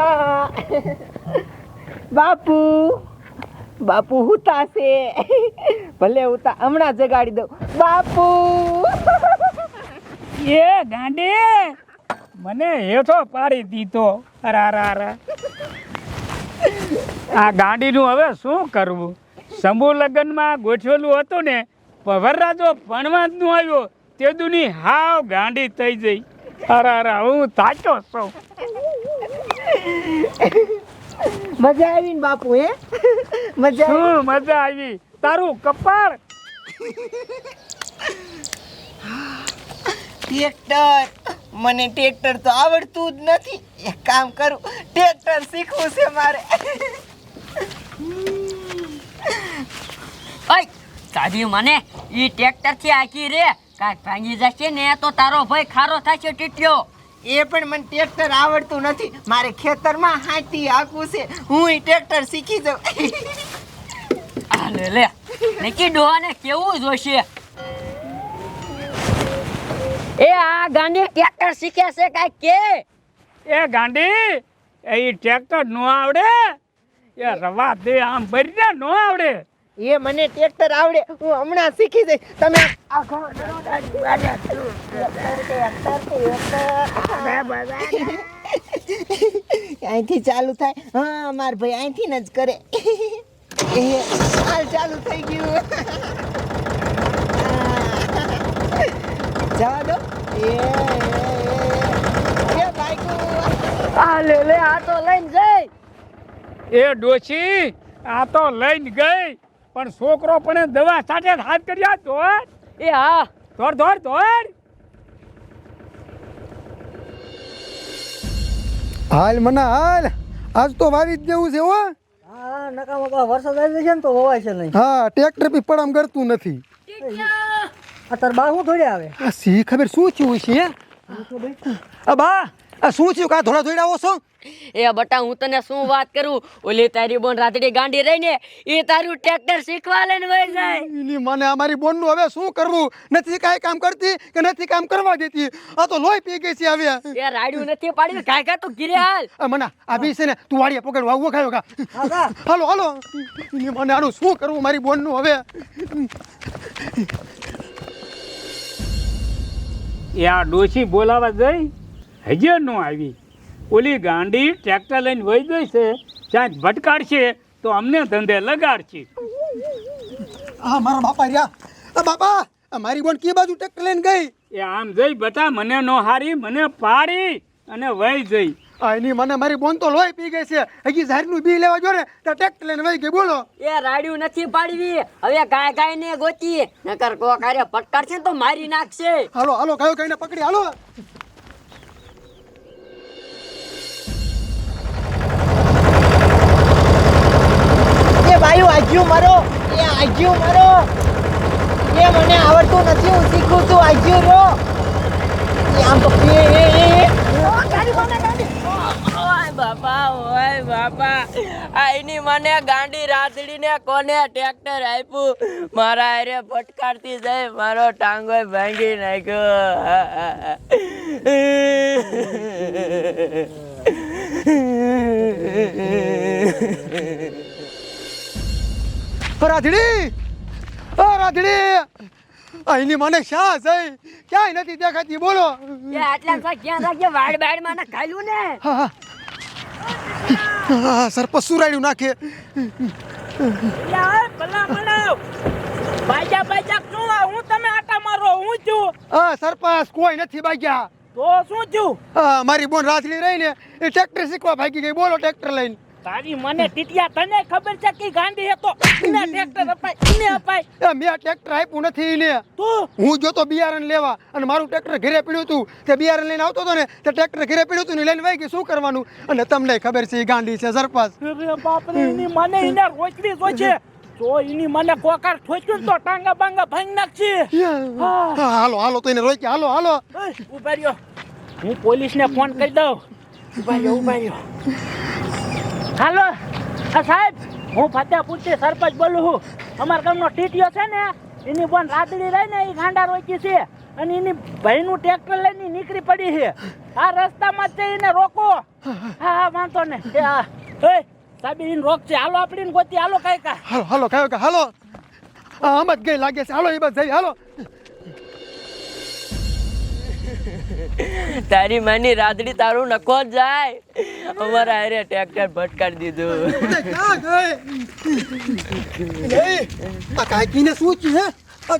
બા બાપુ. બાપુ હુતા છે. ભલે હુતા, હમણાં જગાડી દઉં. બાપુ. એ ગાંડી, મને હેઠો પાડી દીધો. અરે આ ગાંડીનું હવે શું કરવું? સમૂહ લગ્નમાં ગોઠવેલું હતું ને, પણ વરરાજો ભણવા જ નું આવ્યો. તે દુની હાવ ગાંડી થઈ જઈ અરે, હું થાક્યો છું. મજા આવી ને બાપુ હે? મજા આવી? શું મજા આવી? તારું કપાળ. ટ્રેક્ટર. મને ટ્રેક્ટર તો આવડતું જ નથી. એક કામ કરું ટ્રેક્ટર શીખવું છે મારે. ઓય સાજી મને? ઈ ટ્રેક્ટરથી આખી રે. કાંઈક ભાંગી જશે ને તો તારો ભાઈ ખારો થશે ટીટ્યો એ પણ મને ટ્રેક્ટર આવડતું નથી. મારે ખેતરમાં હાથી આખું છે. હું ટ્રેક્ટર શીખી જાઉં. હાલે લે. લે નક્કી ડોહાને કેવું જોશે? એ આ ગાંડી ટ્રેક્ટર શીખે છે કાંઈક કે? એ ગાંડી એ ટ્રેક્ટર નો આવડે? એ રવા દે આમ ભરીને નો આવડે? એ મને ટ્રેક્ટર આવડે, હું હમણાં શીખી જઈશ. તમે અહીંથી ચાલુ થાય. હા, માર ભાઈ અહીંથી ન જ કરે. હાલ ચાલુ થઈ ગયું. જવા દો. એ આ લે લે, આ તો લઈને જઈ એ ડોશી, આ તો લઈને ગઈ. પણ છોકરો પણ દવા સાથે હાથ કર્યા ધોર એ હા. ધોર ધોર ધોર. હાલ મને હાલ. આજ તો વાવી જ દેવું છે હો. હા નકા મકા વરસાદ આવી જશે ને તો હોવાય છે નહીં. હા ટ્રેક્ટર બી પડામ કરતું નથી. અત્યારે બા થોડી આવે આ સી ખબર શું થયું છે આ બા આ શું થયું કા થોડા થોડા આવો છો? એ બટા હું તને શું વાત કરું? ઓલી તારી બોન રાતડી ગાંડી રહી ને એ તારું ટ્રેક્ટર શીખવા લઈને વહી જાય. એની મને અમારી બોનનું હવે શું કરવું? નથી કાઈ કામ કરતી કે નથી કામ કરવા દેતી? આ તો લોહી પી ગઈ છે હવે. એ રાડ્યું નથી પાડી કાઈ કા તો ગીરે હાલ. મના આ બી છે ને તું વાડીએ પકડવા વાવો ખાયો કા હાલો હાલો. એની મને આનું શું કરવું મારી બોનનું હવે? એ આ ડોશી બોલાવા જઈ? હજે નો આવી. ઓલી ગાંડી ટ્રેક્ટર લઈને વહી ગઈ છે ત્યાં ભટકાડશે તો અમને ધંધે લગાડશે. હા મારા બાપા રહ્યા. બાપા આ મારી બોન કી બાજુ ટ્રેક્ટર લઈને ગઈ? એ આમ જઈ બતા મને નો હારી મને પાડી અને વહી જઈ. આની એની મને મારી બોન તો લોહી પી ગઈ છે. હજી ઝાડનું બી લેવા જો ને તો ટેક્ટ લઈને વહી ગઈ બોલો. એ રાડ્યું નથી પાડવી. હવે ગાય ગાય ને ગોતી નકર કોક હારે પટકાડશે ને તો મારી નાખશે. હાલો હાલો કયો ને પકડી હાલો. આજ્યું મારો. એ આજ્યું મારો. એ મને આવડતું નથી હું શીખું છું આજ્યું રો. એ આમ તો એ એ એ એ. ઓ, ગાડી મને ગાડી. ઓય બાપા ઓય બાપા. આઈની મને ગાંડી રાતડીને કોને ટ્રેક્ટર આપ્યું? મારા હારે ફટકારતી જાય મારો ટાંગો ભાંગી નાખ્યો. રાધડી! ઓ રાજડી અહીંની મને શા થઈ ક્યાંય નથી દેખાતી બોલો. એ આટલા સા ક્યાં રાખજે વાડ બાડમાં ખાલ્યું ને? હા સરપંચ સુરાડ્યું નાખે. બાજા બાજા શું હું તમે આટા મારો હું છું. હા સરપંચ કોઈ નથી બાગ્યા. તો શું છું હા મારી બોન રાધડી રહી ને એ ટ્રેક્ટર શીખવા ભાગી ગઈ. બોલો ટ્રેક્ટર લઈને. તારી મને ટીટિયા તને ખબર છે કે ગાંડી હે તો એને ટ્રેક્ટર અપાય એને અપાય. એ મેં ટ્રેક્ટર આપ્યું નથી એને. તું? હું જોતો બિયારણ લેવા અને મારું ટ્રેક્ટર ઘરે પડ્યું હતું. તે બિયારણ લઈને આવતો હતો ને તે ટ્રેક્ટર ઘરે પડ્યું હતું ને લઈને વહી ગઈ શું કરવાનું? અને તમને ખબર છે ગાંડી છે સરપંચ અરે બાપ રે ઇની મને ઇને રોચડી તો છે. તો એની મને કોકાર ઠોક્યું તો ટાંગા બાંગા ભાંગી નાખશે હા, હાલો હાલો તો એને રોકી હાલો હાલો. ઊભા રહ્યો. હું પોલીસને ફોન કરી દઉં. ઊભા રહ્યો ઊભા રહ્યો. હાલો. આ સાહેબ, હું ફતેપુરથી સરપંચ બોલું છું. અમારા ગામનો ટીટીઓ છે ને, એની પણ રાતડી રહી ને એ ગાંડા રોકી છે. અને એની ભાઈનું ટ્રેક્ટર લઈને નીકળી પડી છે. આ રસ્તામાં છે એને રોકો. હા હા, વાંધો ને હા. એને રોક છે હાલો આપણે એને ગોતી. હાલો કઈ કા હાલો હાલો કયો હાલો. આમ જ ગઈ લાગે છે. હાલો એ બસ જઈ, હાલો. તારી માની રાતડી તારું જ જાય. અમારા હારે ટ્રેક્ટર ભટકાડી દીધું. કાકીને શું છે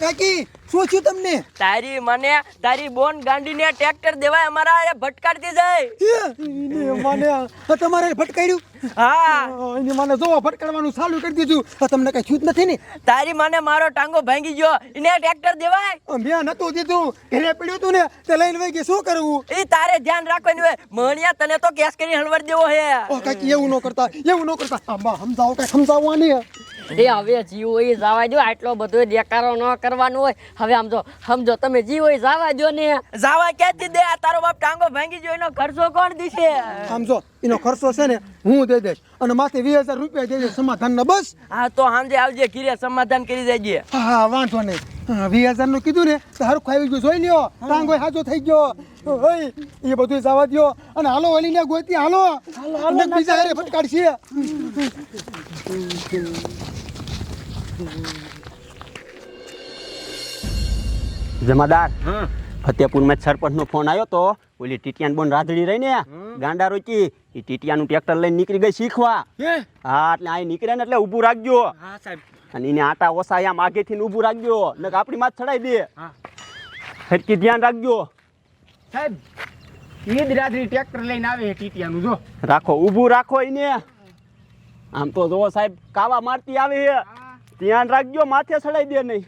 કાકી શું થયું તમને? તારી મને તારી બોન ગાંડીને ટ્રેક્ટર દેવાય અમારા અરે ભટકાડતી જાય. એ, મને તમારે ભટકાડ્યું? હા. એને મને જો ભટકાડવાનું ચાલુ કરી દીધું. તમને કઈ થયું નથી ને? તારી મને મારો ટાંગો ભાંગી ગયો એને ટ્રેક્ટર દેવાય. મેં નતું દીધું. ઘરે પડ્યું તું ને તે લઈને વહી ગઈ. શું કરવું? એ તારે ધ્યાન રાખવાનું હોય. મણિયા તને તો કેસ કરી હલવાડ દેવો હે. ઓ કાકી એવું ન કરતા એવું ન કરતા. આમાં સમજાવો કઈ સમજાવવાની હે. એ હવે જીવો એ જવા દો આટલો બધો દેકારો ન કરવાનો હોય. હવે આમ જો સમજો તમે જીવો જાવા જવા દો ને. જાવા ક્યાંથી દે? આ તારો બાપ ટાંગો ભાંગી ગયો એનો ખર્ચો કોણ દીશે? આમ જો એનો ખર્ચો છે ને હું દઈ દઈશ. અને માથે વીસ હજાર રૂપિયા દેજે સમાધાન ને બસ. હા તો સાંજે આવજે કીરે સમાધાન કરી દેજે. હા હા વાંધો નહીં. વીસ હજારનું કીધું ને સારું આવી ગયું જોઈ લ્યો. ટાંગો સાજો થઈ ગયો. ઓય એ બધું જવા દ્યો. અને હાલો વળીને ગોતી હાલો. અને બીજા હારે ફટકાડશે જમાદાર. ફતેપુરમાં સરપંચનો ફોન આવ્યો તો ઓલી ટીટિયાન બોન રાધડી રહી ને ગાંડા રોકી. એ ટીટિયાનું ટ્રેક્ટર લઈને નીકળી ગઈ શીખવા. હા? એટલે અહીં નીકળે ને એટલે ઊભું રાખજો. અને એને આટા ઓસા આમ આગેથી ઊભું રાખજો. ને આપણી માથ ચડાઈ દે. હરકી ધ્યાન રાખજો. સાહેબ એ જ રાધડી ટ્રેક્ટર લઈને આવે ટીટિયાનું જો. રાખો ઊભું રાખો એને. આમ તો જોવો સાહેબ કાવા મારતી આવે ધ્યાન રાખજો માથે ચડાઈ દે નહીં.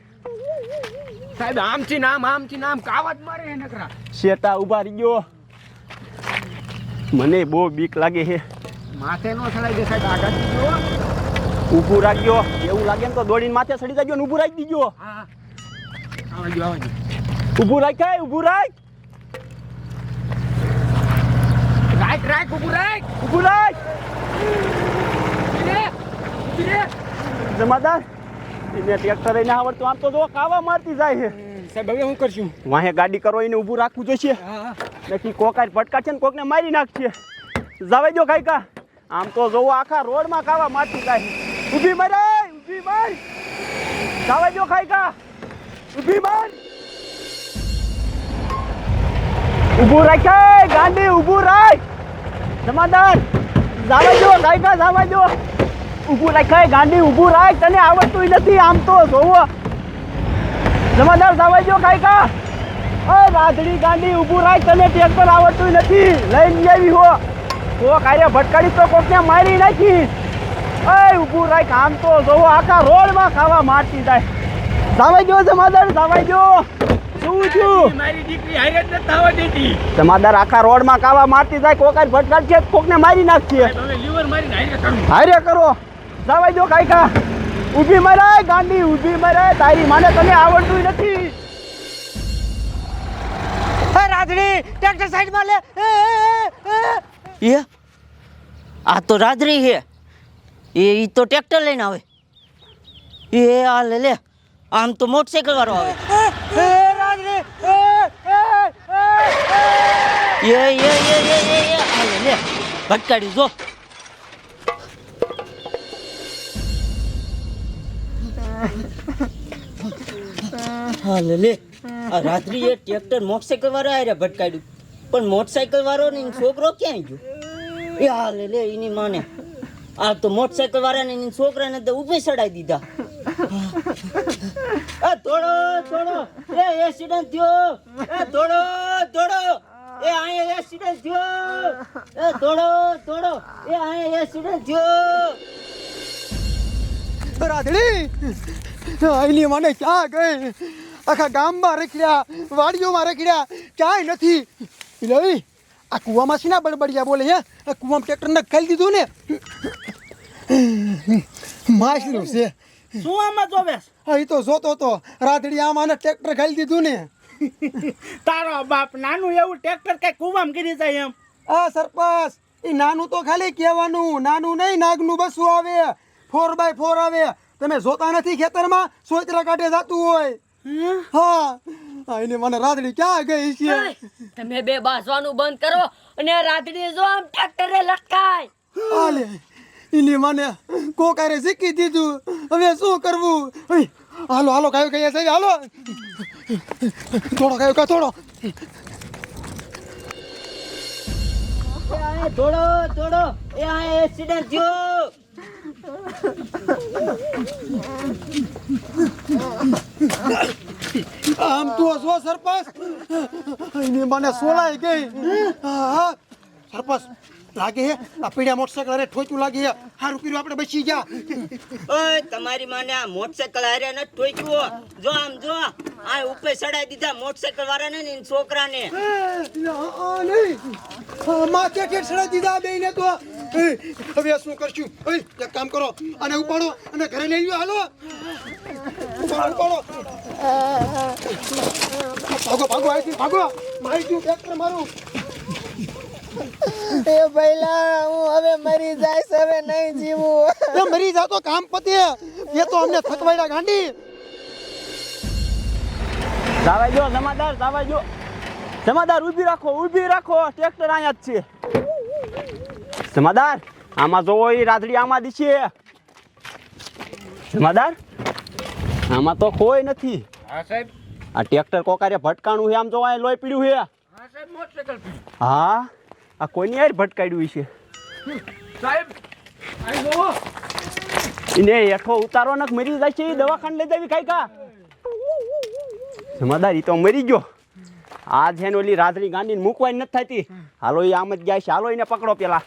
સાહેબ આમથી નામ આમથી નામ કાવત મારે હે નકરા. શેતા ઊભા રહી ગયો. મને બહુ બીક લાગે છે. માથે નો સડાઈ દે સાહેબ આગળ જો. ઊભું રાખજો એવું લાગે ને તો દોડીને માથે સડી જાજો ને ઊભું રાખી દીજો. હા. આવજો આવજો. ઊભું રાખાય ઊભું રાખ. રાખ રાખ ઊભું રાખ. ઊભું રાખ. જમાદાર. એને ટ્રેક્ટર એને આવડતું. આમ તો જો કાવા મારતી જાય છે. સાહેબ હવે શું કરશું? વાહે ગાડી કરો એને ઊભું રાખવું જોઈશે. નથી કોકાર ભટકા છે ને કોકને મારી નાખશે. જાવે જો કાંઈ કા આમ તો જોવો આખા રોડમાં કાવા મારતી જાય ઊભી મારે ઊભી માર. જાવે જો કાંઈ કા ઊભી માર. ઊભું રાખે ગાડી ઊભું રાખ. જમાદાર જાવે જો કાંઈ કા જાવે જો. ઊભું રાખાય ગાંડી ઊભું રાખ તને આવડતું નથી આમ તો જોવો. જમાદાર સાવાઈ જો કાંઈ કા અ રાધડી ગાંડી ઊભું રાખ તને ટેક પર આવડતું નથી. લઈને આવી હો તો કાર્ય ભટકાડી તો કોકને મારી નાખી અ ઊભું રાખ આમ તો જોવો આખા રોડમાં ખાવા મારતી જાય. સાવાઈ ગયો જમાદાર સાવાઈ ગયો? છું મારી જમાદાર આખા રોડમાં કાવા મારતી જાય કોકાર ભટકાડશે કોકને મારી નાખશે. હવે લીવર મારીને હારે કરું હારે કરો. જાવાઈ જો કાંઈ કા ઊભી મરાય ગાંડી ઊભી મરાય તારી માને તને આવડતું નથી હે રાધડી ટ્રેક્ટર સાઈડમાં લે એ, એ, એ, એ. એ આ તો રાત્રિ છે એ ઈ તો ટ્રેક્ટર લઈને આવે એ આ લે લે આમ તો મોટરસાઇકલ વાળો આવે એ, રાધડી એ, એ, એ, એ. એ એ એ એ એ એ આ લે લે ભટકાડ્યું જો હા, લે આ રાત્રિ એ ટ્રેક્ટર મોટરસાઇકલ વાળો આરે ભટકાડ્યું પણ મોટરસાઇકલ વાળો ને છોકરો ક્યાં ગયો? એ હાલે લે એની માને. આ તો મોટરસાઇકલ વાળાને એની છોકરાને તો ઊભી ચડાઈ દીધા. એ થોડો થોડો એ એક્સિડન્ટ થયો. એ થોડો થોડો એ અહીંયા એક્સિડન્ટ થયો. એ થોડો થોડો એ અહીંયા એક્સિડન્ટ થયો. રાધડી એની મને ક્યાં ગઈ? આખા ગામમાં રખડ્યા વાડીઓમાં રખડ્યા ક્યાંય નથી. લઈ આ કૂવામાં છે ના બડબડિયા બોલે હે? આ કૂવામાં ટ્રેક્ટરને ખાઈ દીધું ને? માછલું છે. શું આમાં જોવે હા એ તો જોતો તો રાધડી આમાં ટ્રેક્ટર ખાલી દીધું ને. તારો બાપ નાનું એવું ટ્રેક્ટર કઈ કૂવામાં ગીરી જાય એમ. આ સરપંચ એ નાનું તો ખાલી કહેવાનું. નાનું નહીં નાગનું બસું આવે. ફોર બાય ફોર આવે. તમે જોતા નથી ખેતરમાં? સોતરા કાઢે જાતું હોય. હા. એની મને રાતડી ક્યાં ગઈ છે? તમે બે બાસવાનું બંધ કરો અને રાતડી જો આમ ટ્રેક્ટરે લટકાય. હાલે એની મને કોકારે શીખી દીધું. હવે શું કરવું? હાલો હાલો કયો કહીએ સાહેબ હાલો. થોડો કયો કા થોડો? થોડો થોડો એ આ એક્સિડન્ટ થયો. આમ તું જો સરપંચ? એની મને સોલાઈ ગઈ. સરપંચ લાગે હે? આ પીડિયા મોટરસાઇકલ અરે ઠોચું લાગે હે? હારું કર્યું આપણે બચી ગયા. ઓય તમારી માને આ મોટરસાઇકલ હારે ન ઠોક્યો જો આમ જો. આ ઉપર ચડાઈ દીધા મોટરસાઇકલ વાળાને ને છોકરાને. આ નહીં. દીધા તો. હવે શું કરશું? એક કામ કરો અને ઉપાડો અને ઘરે લઈ લો હાલો. ઉપાડો ઉપાડો. ભાગો ભાગો અહીંથી ભાગો. મારી ગયું ટ્રેક્ટર મારું. એ ભઈલા હું હવે મરી જાય હવે નહીં જીવું. એ મરી જાતો કામ પતે. એ તો અમને થકવાડ્યા ગાંડી. જાવા જો જમાદાર જાવા જો જમાદાર ઊભી રાખો ઊભી રાખો. ટ્રેક્ટર અહીંયા જ છે. જમાદાર આમાં જોવો એ રાધડી આમાં દીશે જમાદાર આમાં તો કોઈ નથી. હા સાહેબ. આ ટ્રેક્ટર કોકારે ભટકાણું છે આમ જોવા અહીં લોહી પીડ્યું છે. હા સાહેબ મોટરસાઇકલ હા આ કોઈની યાર ભટકાડ્યું છે? સાહેબ અહીં જોવો. એને હેઠો ઉતારો નક મરી જાય છે દવાખાને લઈ જવી ખાઈ કા? જમાદાર ઈ તો મરી ગયો. આ છે ને ઓલી રાધડી ગાંડીને મૂકવાની નથી થતી. હાલો એ આમ જ ગયા છે. હાલો એને પકડો પેલા.